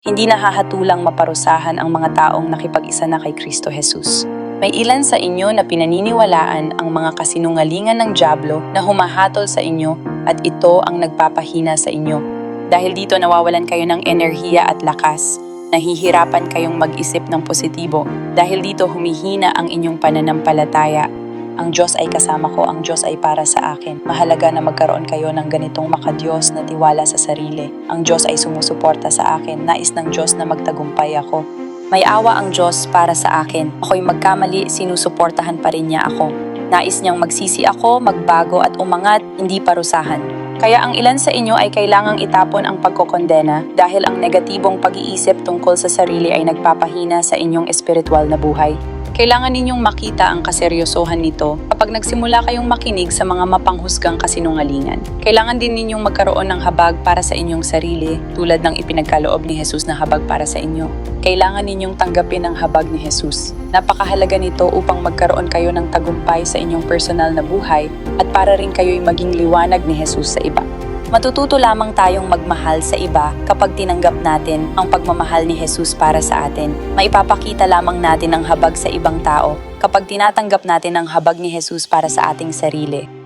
Hindi nahahatulang maparusahan ang mga taong nakipag-isa na kay Kristo Jesus. May ilan sa inyo na pinaniniwalaan ang mga kasinungalingan ng Diablo na humahatol sa inyo at ito ang nagpapahina sa inyo. Dahil dito nawawalan kayo ng enerhiya at lakas. Nahihirapan kayong mag-isip ng positibo. Dahil dito humihina ang inyong pananampalataya. Ang Diyos ay kasama ko, ang Diyos ay para sa akin. Mahalaga na magkaroon kayo ng ganitong makadiyos na tiwala sa sarili. Ang Diyos ay sumusuporta sa akin. Nais ng Diyos na magtagumpay ako. May awa ang Diyos para sa akin. Ako'y magkamali, sinusuportahan pa rin niya ako. Nais niyang magsisi ako, magbago at umangat, hindi parusahan. Kaya ang ilan sa inyo ay kailangang itapon ang pagkokondena dahil ang negatibong pag-iisip tungkol sa sarili ay nagpapahina sa inyong espiritual na buhay. Kailangan ninyong makita ang kaseryosohan nito kapag nagsimula kayong makinig sa mga mapanghusgang kasinungalingan. Kailangan din ninyong magkaroon ng habag para sa inyong sarili tulad ng ipinagkaloob ni Jesus na habag para sa inyo. Kailangan ninyong tanggapin ang habag ni Jesus. Napakahalaga nito upang magkaroon kayo ng tagumpay sa inyong personal na buhay at para rin kayo'y maging liwanag ni Jesus sa iba. Matututo lamang tayong magmahal sa iba kapag tinanggap natin ang pagmamahal ni Jesus para sa atin. Maipapakita lamang natin ang habag sa ibang tao kapag tinatanggap natin ang habag ni Jesus para sa ating sarili.